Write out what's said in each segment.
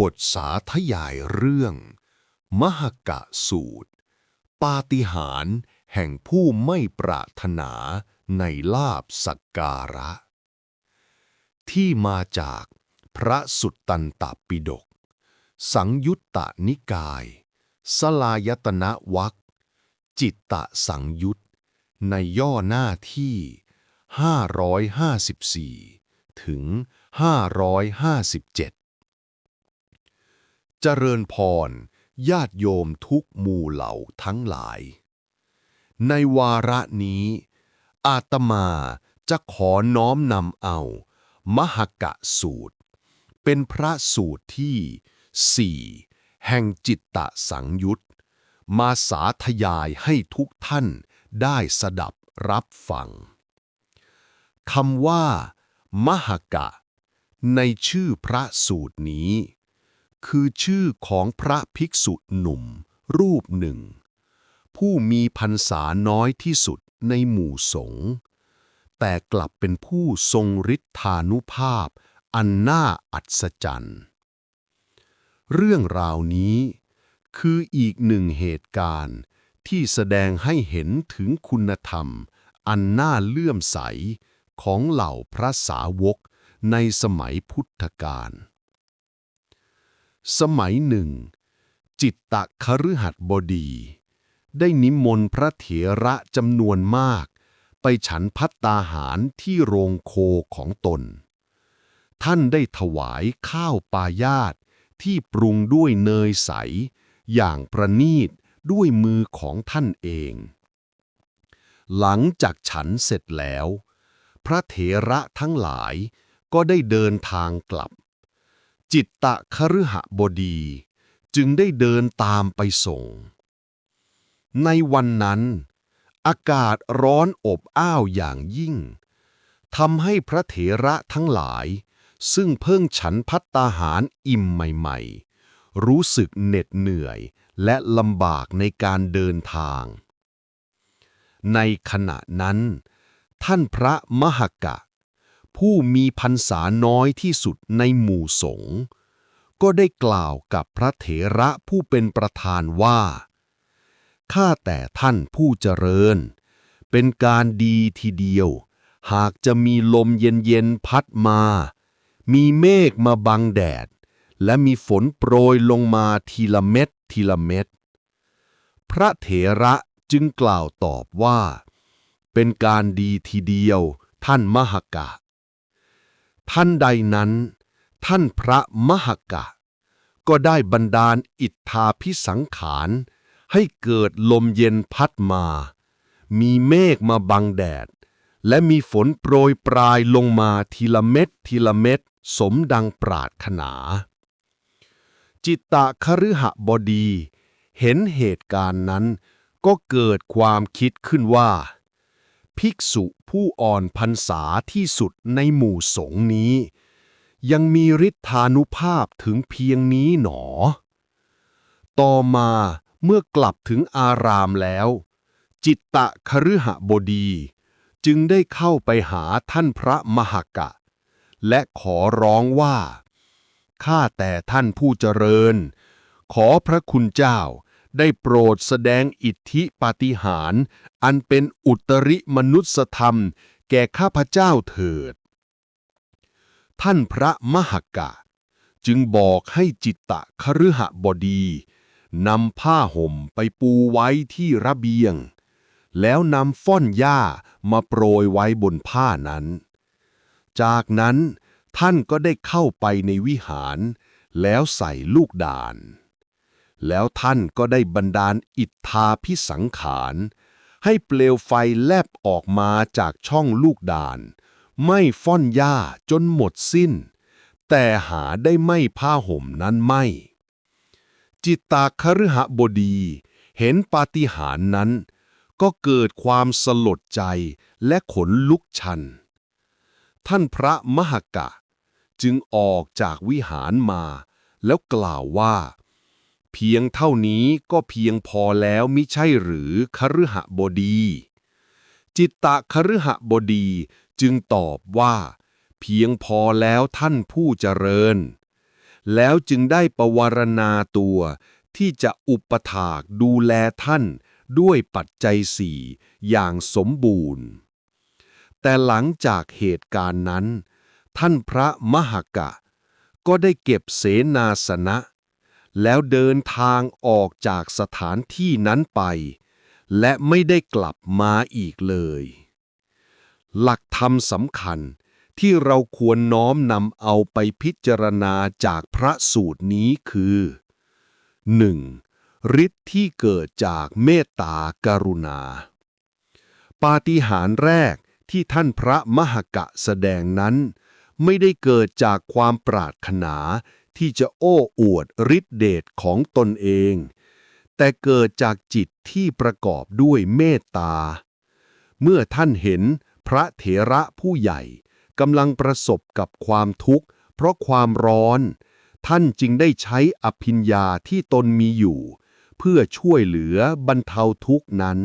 บทสาธยายเรื่อง มหกะสูตร ปาฏิหาริย์แห่งผู้ไม่ปรารถนาในลาบสักการะ ที่มาจากพระสุตตันตปิฎกสังยุตตนิกาย สลายตนะวักจิตตะสังยุตในย่อหน้าที่ 554 ถึง 557 เจริญพร ญาติโยมทุกหมู่เหล่าทั้งหลาย ในวาระนี้ อาตมาจะขอน้อมนำเอา มหกะสูตร เป็นพระสูตรที่สี่แห่งจิตตะสังยุตมาสาธยายให้ทุกท่านได้สดับรับฟังคำว่า มหกะ ในชื่อพระสูตรนี้ คือชื่อของพระภิกษุหนุ่ม รูปหนึ่ง ผู้มีพรรษาน้อยที่สุดในหมู่สงฆ์แต่กลับเป็นผู้ทรงฤทธานุภาพ อันน่าอัศจรรย์ เรื่องราวนี้คืออีกหนึ่งเหตุการณ์ที่แสดงให้เห็นถึงคุณธรรม อันน่าเลื่อมใสของเหล่าพระสาวกในสมัยพุทธกาล สมัยหนึ่ง จิตตะคฤหัสบดี ได้นิมนต์พระเถระจำนวนมาก ไปฉันพัตตาหารที่โรงโคของตน ท่านได้ถวายข้าวปายาตที่ปรุงด้วยเนยใส อย่างประณีตด้วยมือของท่านเอง หลังจากฉันเสร็จแล้ว พระเถระทั้งหลายก็ได้เดินทางกลับ จิตตะคฤหบดี จึงได้เดินตามไปส่ง ในวันนั้น อากาศร้อนอบอ้าวอย่างยิ่งทำให้พระเถระทั้งหลาย ซึ่งเพิ่งฉันพัตตาหารอิ่มใหม่ๆ รู้สึกเหน็ดเหนื่อยและลำบากในการเดินทาง ในขณะนั้น ท่านพระมหกะ ผู้มีพรรษาน้อยที่สุดในหมู่สงฆ์ก็ได้กล่าวกับพระเถระผู้เป็นประธานว่า ข้าแต่ท่านผู้เจริญ เป็นการดีทีเดียว หากจะมีลมเย็นๆพัดมา มีเมฆมาบังแดด และมีฝนโปรยลงมาทีละเม็ดทีละเม็ด พระเถระจึงกล่าวตอบว่า เป็นการดีทีเดียวท่านมหกะ ท่านใดนั้น ท่านพระมหกะ ก็ได้บันดาลอิทธาพิสังขารให้เกิดลมเย็นพัดมา มีเมฆมาบังแดด และมีฝนโปรยปลายลงมาทีละเม็ดทีละเม็ดสมดังปรารถนา จิตตะคฤหบดี เห็นเหตุการณ์นั้นก็เกิดความคิดขึ้นว่า ภิกษุผู้อ่อนพรรษาที่สุดในหมู่สงฆ์นี้ ยังมีฤทธานุภาพถึงเพียงนี้หนอ ต่อมาเมื่อกลับถึงอารามแล้ว จิตตะคฤหบดี จึงได้เข้าไปหาท่านพระมหกะ และขอร้องว่า ข้าแต่ท่านผู้เจริญ ขอพระคุณเจ้า ได้โปรดแสดงอิทธิปาฏิหาริย์อันเป็นอุตริมนุสธรรม แก่ข้าพเจ้าเถิด ท่านพระมหกะ จึงบอกให้จิตตะคฤหบดีนำผ้าห่มไปปูไว้ที่ระเบียง แล้วนำฟ่อนหญ้ามาโปรยไว้บนผ้านั้น จากนั้นท่านก็ได้เข้าไปในวิหาร แล้วใส่ลูกด่าน แล้วท่านก็ได้บันดาลอิทธาพิสังขาร ให้เปลวไฟแลบออกมาจากช่องลูกดาน ไม่ฟ่อนหญ้าจนหมดสิ้น แต่หาได้ไม่ผ้าห่มนั้นไม่ จิตตาคฤหบดีเห็นปาฏิหาริย์นั้น ก็เกิดความสลดใจและขนลุกชัน ท่านพระมหกะ จึงออกจากวิหารมา แล้วกล่าวว่า เพียงเท่านี้ก็เพียงพอแล้วมิใช่หรือคฤหบดี จิตตะคฤหบดีจึงตอบว่า เพียงพอแล้วท่านผู้เจริญ แล้วจึงได้ประวารณาตัวที่จะอุปถากดูแลท่านด้วยปัจจัยสี่อย่างสมบูรณ์ แต่หลังจากเหตุการณ์นั้น ท่านพระมหกะ ก็ได้เก็บเสนาสนะ แล้วเดินทางออกจากสถานที่นั้นไป และไม่ได้กลับมาอีกเลย หลักธรรมสำคัญที่เราควรน้อมนำเอาไปพิจารณาจากพระสูตรนี้คือ 1. ฤทธิ์ที่เกิดจากเมตตากรุณา ปาฏิหาริย์แรกที่ท่านพระมหกะแสดงนั้น ไม่ได้เกิดจากความปรารถนา ที่จะโอ้อวดฤทธิเดชของตนเอง แต่เกิดจากจิตที่ประกอบด้วยเมตตา เมื่อท่านเห็นพระเถระผู้ใหญ่กำลังประสบกับความทุกข์ เพราะความร้อน ท่านจึงได้ใช้อภิญญาที่ตนมีอยู่ เพื่อช่วยเหลือบรรเทาทุกข์นั้น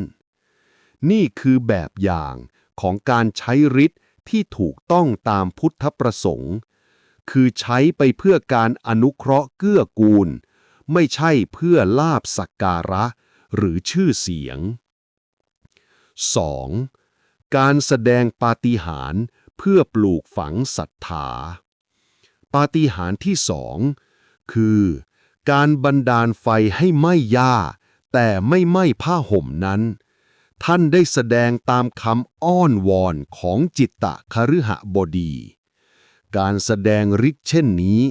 นี่คือแบบอย่างของการใช้ฤทธิ์ที่ถูกต้องตามพุทธประสงค์ คือใช้ไปเพื่อการอนุเคราะห์เกื้อกูล ไม่ใช่เพื่อลาบสักการะ หรือชื่อเสียง 2. การแสดงปาฏิหาริย์เพื่อปลูกฝังศรัทธา ปาฏิหาริย์ที่สองคือ การบันดาลไฟให้ไหม้หญ้า แต่ไม่ไหม้ผ้าห่มนั้น ท่านได้แสดงตามคำอ้อนวอนของจิตตะคฤหบดี การแสดงฤทธิ์เช่นนี้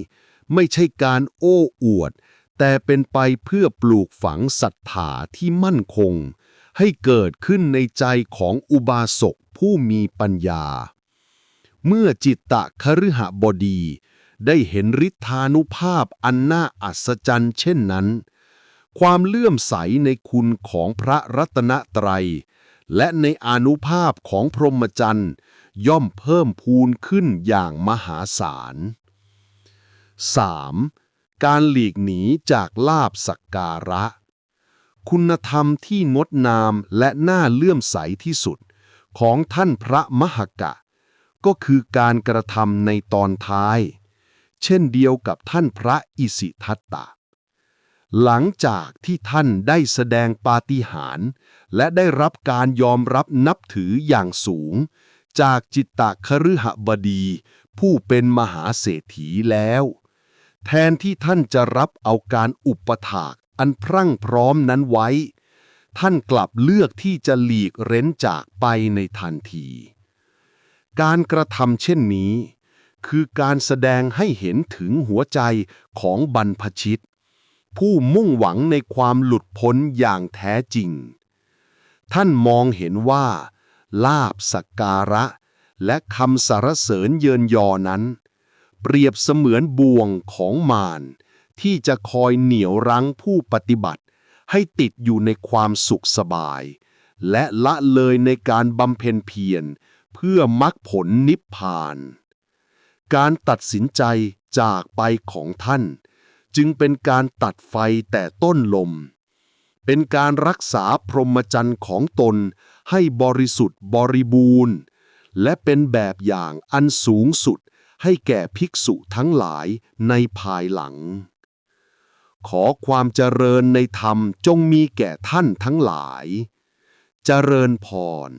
ไม่ใช่การโอ้อวด แต่เป็นไปเพื่อปลูกฝังศรัทธาที่มั่นคง ให้เกิดขึ้นในใจของอุบาสกผู้มีปัญญา เมื่อจิตตะคฤหบดี ได้เห็นฤทธานุภาพอันน่าอัศจรรย์เช่นนั้น ความเลื่อมใสในคุณของพระรัตนตรัย และในอนุภาพของพรหมจรรย์ ย่อมเพิ่มพูนขึ้นอย่างมหาศาล 3. การหลีกหนีจากลาบสักการะ คุณธรรมที่งดงามและน่าเลื่อมใสที่สุดของท่านพระมหกะ ก็คือการกระทำในตอนท้าย เช่นเดียวกับท่านพระอิสิทัตตะ หลังจากที่ท่านได้แสดงปาฏิหาริย์และได้รับการยอมรับนับถืออย่างสูง จากจิตตะคฤหบดี ผู้เป็นมหาเศรษฐีแล้ว แทนที่ท่านจะรับเอาการอุปถากอันพรั่งพร้อมนั้นไว้ ท่านกลับเลือกที่จะหลีกเร้นจากไปในทันที การกระทำเช่นนี้ คือการแสดงให้เห็นถึงหัวใจของบรรพชิต ผู้มุ่งหวังในความหลุดพ้นอย่างแท้จริง ท่านมองเห็นว่า ลาบสักการะ และคำสรรเสริญเยินยอนั้น เปรียบเสมือนบ่วงของมารที่จะคอยเหนี่ยวรั้งผู้ปฏิบัติ ให้ติดอยู่ในความสุขสบาย และละเลยในการบำเพ็ญเพียรเพื่อมรรคผลนิพพาน การตัดสินใจจากไปของท่าน จึงเป็นการตัดไฟแต่ต้นลม เป็นการรักษาพรหมจรรย์ของตน ให้บริสุทธิ์บริบูรณ์ และเป็นแบบอย่างอันสูงสุดให้แก่ภิกษุทั้งหลายในภายหลัง ขอความเจริญในธรรมจงมีแก่ท่านทั้งหลาย เจริญพร